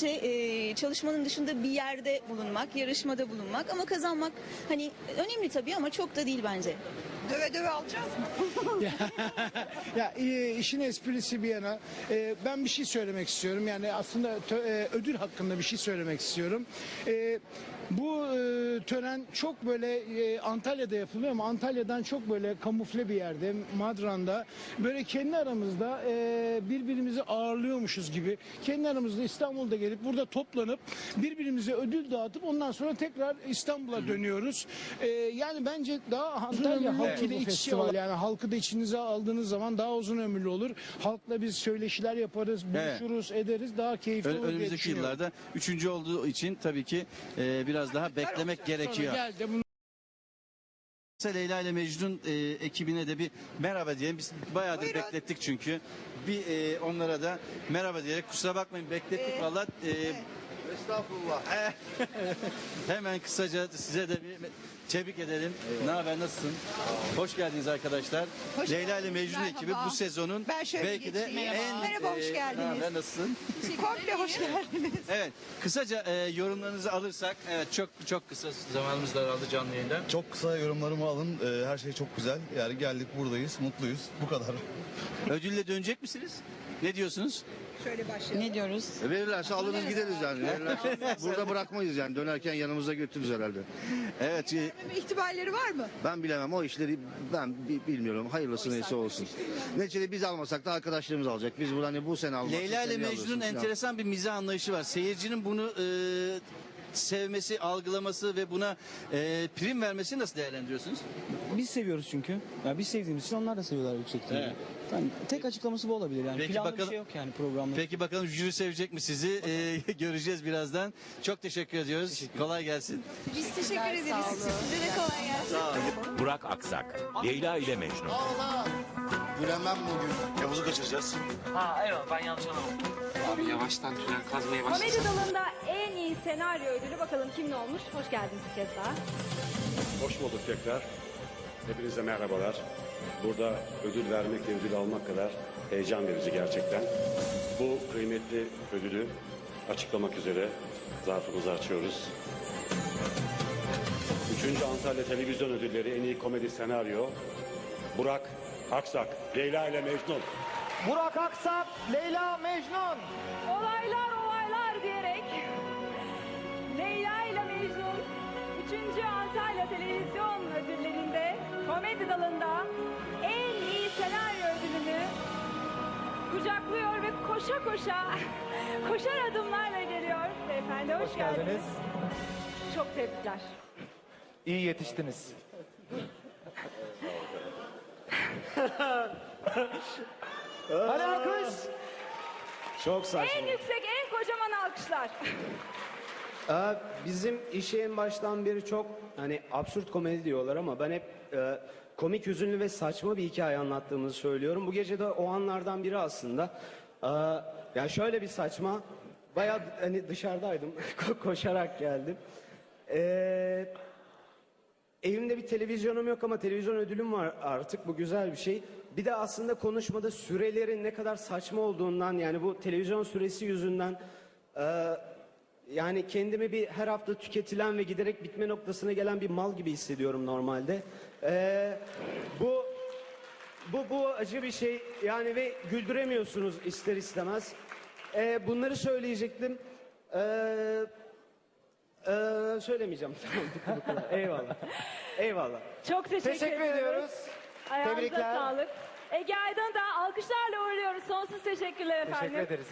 Şey, e, çalışmanın dışında bir yerde bulunmak, yarışmada bulunmak ama kazanmak hani önemli tabii ama çok da değil bence. Döve döve alacağız mı? Ya e, işin esprisi bir yana e, ben bir şey söylemek istiyorum. Yani aslında tö- e, ödül hakkında bir şey söylemek istiyorum. E, bu e, tören çok böyle e, Antalya'da yapılıyor ama Antalya'dan çok böyle kamufle bir yerde Madran'da böyle kendi aramızda e, birbirimizi ağırlıyormuşuz gibi kendi aramızda İstanbul'da gelip burada toplanıp birbirimize ödül dağıtıp ondan sonra tekrar İstanbul'a dönüyoruz. E, yani bence daha Antalya halkıyla iç içe olan yani halkı da içinize aldığınız zaman daha uzun ömürlü olur. Halkla biz söyleşiler yaparız, Evet. buluşuruz, ederiz. Daha keyifli olur diye önümüzdeki düşünüyorum. yıllarda üçüncü olduğu için tabii ki e, biraz daha beklemek gerekiyor. Geldi bunu Leyla ile Mecnun e, ekibine de bir merhaba diyelim. Biz bayağıdır Buyurun. beklettik çünkü. Bir e, onlara da merhaba diyerek kusura bakmayın beklettik Ee, valla. E, Estağfurullah. Hemen kısaca size de bir tebrik edelim. Ne haber nasılsın? Hoş geldiniz arkadaşlar. Hoş Leyla ile Mecnun merhaba. ekibi bu sezonun Ben şöyle belki de geçeyim. en... Merhaba, hoş e, geldiniz. Ne haber nasılsın? Komple hoş geldiniz. Evet, kısaca e, yorumlarınızı alırsak, evet çok çok kısa zamanımız daraldı canlı yayında. Çok kısa yorumlarımı alın. Ee, her şey çok güzel. Yani geldik buradayız. Mutluyuz. Bu kadar. Ödülle dönecek misiniz? Ne diyorsunuz? Şöyle başlayalım. Ne diyoruz? E, Verirlerse alırız gideriz yani. Verirlerse burada bırakmayız yani. Dönerken yanımıza götürürüz herhalde. Evet, e, ihtimalleri var mı? Ben bilemem o işleri ben bi- bilmiyorum. Hayırlısı neyse olsun. Neticede biz almasak da arkadaşlarımız alacak. Biz burada hani bu sene almak. Leyla ile Mecnun'un enteresan bir mizah anlayışı var. Seyircinin bunu e, sevmesi, algılaması ve buna e, prim vermesini nasıl değerlendiriyorsunuz? Biz seviyoruz çünkü. Ya biz sevdiğimiz için onlar da seviyorlar yüksek ihtimalle. Evet. Yani tek açıklaması bu olabilir yani. Peki Planlı bakalım- bir şey yok yani programda. Peki bakalım jüri sevecek mi sizi? E, göreceğiz birazdan. Çok teşekkür ediyoruz. Kolay gelsin. Biz teşekkür ederiz. Size de kolay gelsin. Burak Aksak, Leyla ile Mecnun. Gülemem bugün. Yavuz'u kaçıracağız. Ha evet ben yanlış anlamadım. Abi yavaştan tünel kazmaya başladı. Komedi dalında en iyi senaryo ödülü bakalım kim ne olmuş? Hoş geldiniz bir kez daha. Hoş bulduk tekrar. Hepinize merhabalar. Burada ödül vermek ve ödül almak kadar heyecan verici gerçekten. Bu kıymetli ödülü açıklamak üzere zarfımızı açıyoruz. Üçüncü Antalya Televizyon Ödülleri en iyi komedi senaryo. Burak Aksak, Leyla ile Mecnun. Burak Aksak, Leyla Mecnun. Olaylar olaylar diyerek Leyla ile Mecnun 3. Antalya Televizyon Ödülleri'nde komedi dalında en iyi senaryo ödülünü kucaklıyor ve koşa koşa koşar adımlarla geliyor. Beyefendi hoş, geldiniz. Çok tebrikler. İyi yetiştiniz. Hadi alkış. Çok saçma. En yüksek, en kocaman alkışlar. Ee, Bizim işe en baştan beri çok hani absürt komedi diyorlar ama ben hep e, komik, hüzünlü ve saçma bir hikaye anlattığımızı söylüyorum. Bu gece de o anlardan biri aslında. Ee, ya şöyle bir saçma, bayağı hani dışarıdaydım, ko- koşarak geldim. Ee, Evimde bir televizyonum yok ama televizyon ödülüm var artık. Bu güzel bir şey. Bir de aslında konuşmada sürelerin ne kadar saçma olduğundan yani bu televizyon süresi yüzünden e, yani kendimi bir her hafta tüketilen ve giderek bitme noktasına gelen bir mal gibi hissediyorum normalde. E, bu bu bu acı bir şey yani ve güldüremiyorsunuz ister istemez. E, bunları söyleyecektim. Eee ee, söylemeyeceğim. Tamam. Eyvallah. Eyvallah. Çok teşekkür, Teşekkür ediyoruz. ediyoruz. Ayağınıza Tebrikler. sağlık. Ege Aydın da alkışlarla uğurluyoruz. Sonsuz teşekkürler efendim. Teşekkür ederiz.